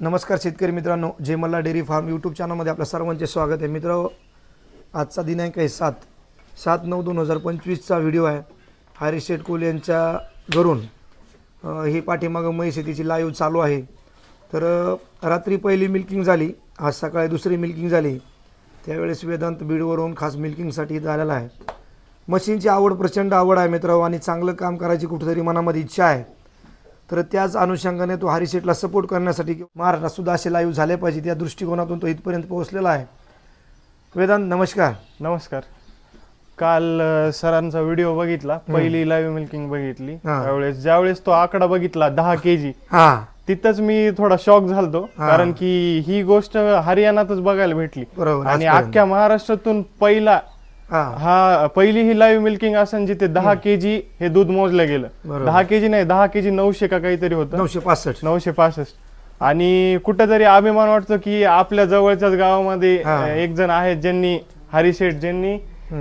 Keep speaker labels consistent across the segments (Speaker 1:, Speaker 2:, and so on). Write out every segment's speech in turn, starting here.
Speaker 1: नमस्कार शेतकरी मित्रांनो जयमल्ला डेअरी फार्म यूट्यूब चॅनलमध्ये आपल्या सर्वांचे स्वागत आहे. मित्र आजचा दिनांक आहे सात. सात नऊ दोन हजार पंचवीसचा व्हिडिओ आहे. हरीश शेटकोल यांच्या घरून ही पाठीमागं मै शेतीची लाईव्ह चालू आहे. तर रात्री पहिली मिल्किंग झाली आज सकाळी दुसरी मिल्किंग झाली. त्यावेळेस वेदांत बीडवरून खास मिल्किंगसाठी झालेला आलेला आहे. मशीनची आवड प्रचंड आवड आहे मित्र आणि चांगलं काम करायची कुठेतरी मनामध्ये इच्छा आहे. तर त्याच अनुषंगाने तो हरिशेटला सपोर्ट करण्यासाठी महाराष्ट्रात सुद्धा असे लाईव्ह झाले पाहिजे त्या दृष्टिकोनातून तो इथपर्यंत पोहोचलेला आहे. वेदांत नमस्कार.
Speaker 2: नमस्कार. काल सरांचा व्हिडिओ बघितला. पहिली लाईव्ह मिल्किंग बघितली. त्यावेळेस ज्यावेळेस तो आकडा बघितला दहा केजी
Speaker 1: हां.
Speaker 2: तिथंच मी थोडा शॉक झालतो. कारण की ही गोष्ट हरियाणातच बघायला भेटली.
Speaker 1: बरोबर.
Speaker 2: आणि. अख्ख्या महाराष्ट्रातून पहिला
Speaker 1: हां.
Speaker 2: पहिली ही लाईव्ह मिल्किंग असन जिथे दहा केजी हे दूध मोजलं गेलं. दहा केजी नाही दहा केजी नऊशे का काहीतरी होतं.
Speaker 1: नऊशे पासष्ट.
Speaker 2: नऊशे पासष्ट. आणि कुठेतरी अभिमान वाटतो की आपल्या जवळच्याच गावामध्ये एक जण आहेत ज्यांनी हरिशेठ ज्यांनी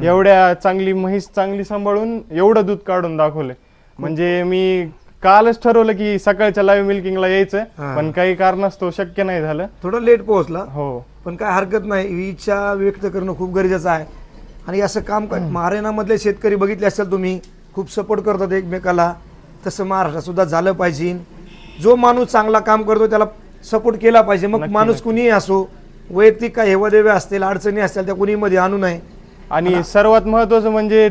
Speaker 2: एवढ्या चांगली म्हैस चांगली सांभाळून एवढं दूध काढून दाखवलंय. म्हणजे मी कालच ठरवलं की सकाळच्या लाईव्ह मिल्किंगला यायचं. पण काही कारणास्तव शक्य नाही झालं.
Speaker 1: थोडं लेट पोहोचला.
Speaker 2: हो.
Speaker 1: पण काय हरकत नाही. ही इच्छा व्यक्त करणं खूप गरजेचं आहे. आणि असं काम कर महाराष्ट्रामधले शेतकरी बघितले असेल तुम्ही खूप सपोर्ट करतात एकमेकाला. तसं महाराष्ट्रात सुद्धा झालं पाहिजे. जो माणूस चांगला काम करतो त्याला सपोर्ट केला पाहिजे. मग माणूस. कुणीही असो वैयक्तिक काय हेवादेवे असतील अडचणी असतील त्या कुणीमध्ये आणू नये.
Speaker 2: आणि सर्वात महत्वाचं म्हणजे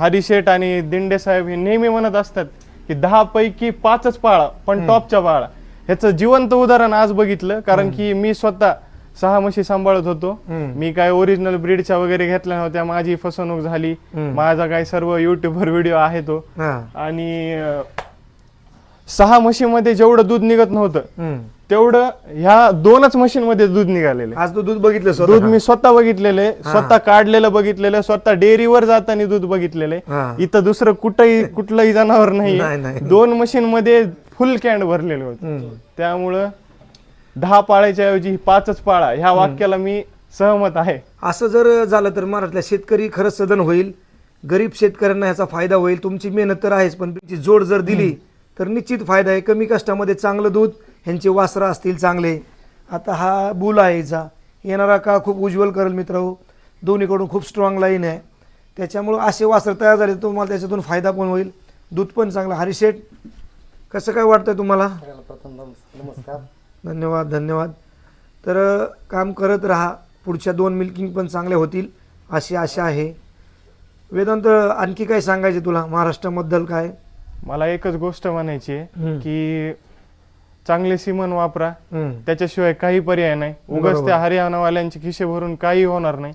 Speaker 2: हरिशेठ आणि दिंडे साहेब हे नेहमी म्हणत असतात की दहा पैकी पाचच पाळा पण टॉपच्या पाळा. ह्याचं जिवंत उदाहरण आज बघितलं कारण की मी स्वतः सहा म्हशी सांभाळत होतो. मी काय ओरिजिनल ब्रीडच्या वगैरे घेतल्या नव्हत्या माझी फसवणूक झाली. माझा काय सर्व युट्यूबवर व्हिडिओ आहे तो आणि सहा म्हशीमध्ये जेवढं दूध निघत नव्हतं. तेवढं ह्या दोनच म्हशींमध्ये दूध निघालेले
Speaker 1: आज तू दूध बघितलं
Speaker 2: दूध? मी स्वतः बघितलेले स्वतः काढलेलं बघितलेलं स्वतः डेअरीवर जाताना दूध बघितलेले. इथं दुसरं कुठंही कुठलंही जनावर
Speaker 1: नाही.
Speaker 2: दोन मशीन मध्ये फुल कॅन्ड भरलेले होते. त्यामुळं दहा पाळायच्या ऐवजी पाचच पाळा ह्या वाक्याला मी सहमत आहे.
Speaker 1: असं जर झालं तर महाराष्ट्रातल्या शेतकरी खरंच सदन होईल गरीब शेतकऱ्यांना याचा फायदा होईल तुमची मेहनत तर आहेच पण तुमची जोड जर दिली तर निश्चित फायदा आहे. कमी कष्टामध्ये चांगलं दूध ह्यांचे वासरं असतील चांगले. आता हा बुल आहे हिचा. येणारा काळ खूप उज्ज्वल करेल मित्र दोन्हीकडून खूप स्ट्रॉंग लाईन आहे. त्याच्यामुळं असे वासर तयार झाले तर तुम्हाला त्याच्यातून फायदा पण होईल. दूध पण चांगलं. हरिशेठ कसं काय वाटतंय तुम्हाला?
Speaker 3: प्रथम नमस्कार.
Speaker 1: धन्यवाद धन्यवाद तर काम करत राहा पुढच्या दोन मिल्किंग पण चांगल्या होतील अशी आशा आहे वेदांत आणखी काय सांगायचे तुला महाराष्ट्राबद्दल काय
Speaker 2: मला एकच गोष्ट म्हणायची आहे. की चांगले सिमन वापरा. त्याच्याशिवाय काही पर्याय नाही उगाच. त्या हरियाणावाल्यांचे खिशे भरून काही होणार नाही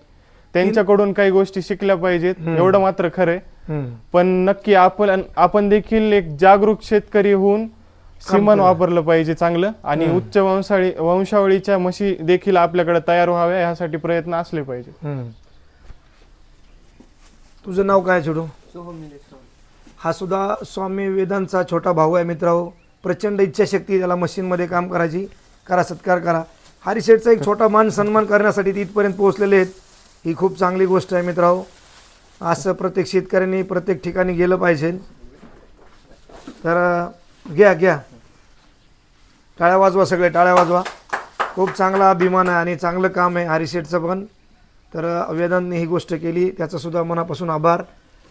Speaker 2: त्यांच्याकडून काही गोष्टी शिकल्या पाहिजेत. एवढं मात्र खरंय. पण नक्की आपण आपण देखील एक जागरूक शेतकरी होऊन सिमन. वापरलं पाहिजे चांगलं आणि. उच्च वंशाळी वंशावळीच्या म्हशी देखील आपल्याकडे तयार व्हाव्या यासाठी प्रयत्न असले पाहिजे.
Speaker 1: हम्म. तुझं नाव काय
Speaker 3: निलेश
Speaker 1: हा सुद्धा स्वामी वेदांचा छोटा भाऊ आहे मित्रांनो प्रचंड इच्छाशक्ती त्याला मशीनमध्ये काम करायची. करा सत्कार करा. हरिशेठचा एक छोटा मान सन्मान करण्यासाठी ते इथपर्यंत पोहोचलेले आहेत. ही खूप चांगली गोष्ट आहे मित्रांनो असं प्रत्येक शेतकऱ्यांनी प्रत्येक ठिकाणी गेलं पाहिजे. तर अं, घ्या घ्या. टाळ्या वाजवा सगळे टाळ्या वाजवा. खूप चांगला अभिमान आहे आणि चांगलं काम आहे हरिशेठचं पण. तर वेदांनी ही गोष्ट केली. त्याचासुद्धा मनापासून आभार.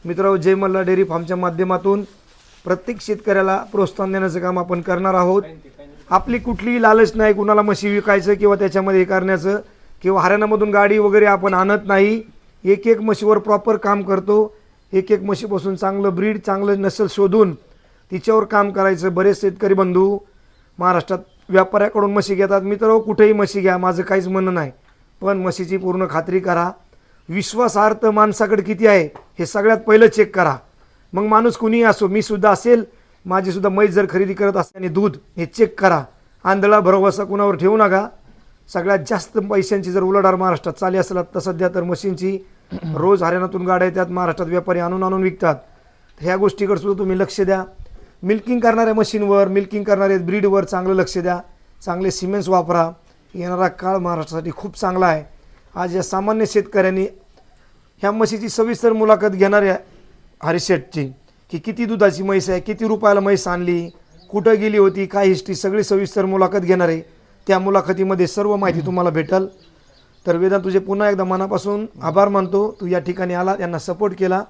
Speaker 1: मित्र जय मल्ला डेअरी फार्मच्या माध्यमातून प्रत्येक शेतकऱ्याला प्रोत्साहन देण्याचं काम आपण करणार आहोत. आपली कुठलीही लालच नाही कुणाला म्हशी विकायचं किंवा त्याच्यामध्ये हे करण्याचं किंवा हरियाणामधून गाडी वगैरे आपण आणत नाही. एक एक म्हशीवर प्रॉपर काम करतो. एक एक म्हशीपासून चांगलं ब्रीड चांगलं नसल शोधून तिच्यावर काम करायचं. बरेच शेतकरी बंधू महाराष्ट्रात व्यापाऱ्याकडून म्हशी घेतात. मित्र कुठेही म्हशी घ्या. माझं काहीच म्हणणं नाही. पण म्हशीची पूर्ण खात्री करा. विश्वासार्थ माणसाकडे किती आहे हे सगळ्यात पहिलं चेक करा. मग माणूस कुणीही असो मी सुद्धा असेल माझीसुद्धा म्हैस जर खरेदी करत असल्याने दूध हे चेक करा. आंधळा भरवसा कुणावर ठेवू नका. सगळ्यात जास्त पैशांची जर उलाढाल महाराष्ट्रात चाली असेल तर सध्या तर मशीनची रोज हरियाणातून गाड्या येतात. महाराष्ट्रात व्यापारी आणून आणून विकतात. ह्या गोष्टीकडे सुद्धा तुम्ही लक्ष द्या. मिल्किंग करणाऱ्या मशीनवर मिल्किंग करणाऱ्या ब्रीडवर चांगलं लक्ष द्या. चांगले सिमेंट्स वापरा. येणारा काळ महाराष्ट्रासाठी खूप चांगला आहे. आज या सामान्य शेतकऱ्यांनी ह्या म्हशीची सविस्तर मुलाखत घेणाऱ्या हरिशेटची की किती दुधाची म्हैस आहे किती रुपयाला म्हैस आणली कुठं गेली होती काय हिस्ट्री सगळी सविस्तर मुलाखत घेणार. आहे त्या मुलाखतीमध्ये सर्व माहिती तुम्हाला भेटल. तर वेदांत तुझे पुन्हा एकदा मनापासून आभार मानतो. तू या ठिकाणी आला त्यांना सपोर्ट केला.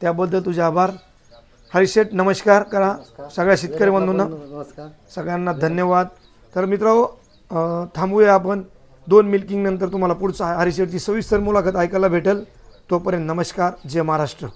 Speaker 1: त्याबद्दल तुझे आभार. हरिशेठ नमस्कार करा सगळ्या शेतकरी बंधूंना.
Speaker 3: नमस्कार.
Speaker 1: सगळ्यांना धन्यवाद. तर मित्रांनो थांबूया आपण. दोन मिल्किंग नंतर तुम्हाला पुढचा हरिशेठची सविस्तर मुलाखत ऐकायला भेटेल. तोपर्यंत नमस्कार. जय महाराष्ट्र.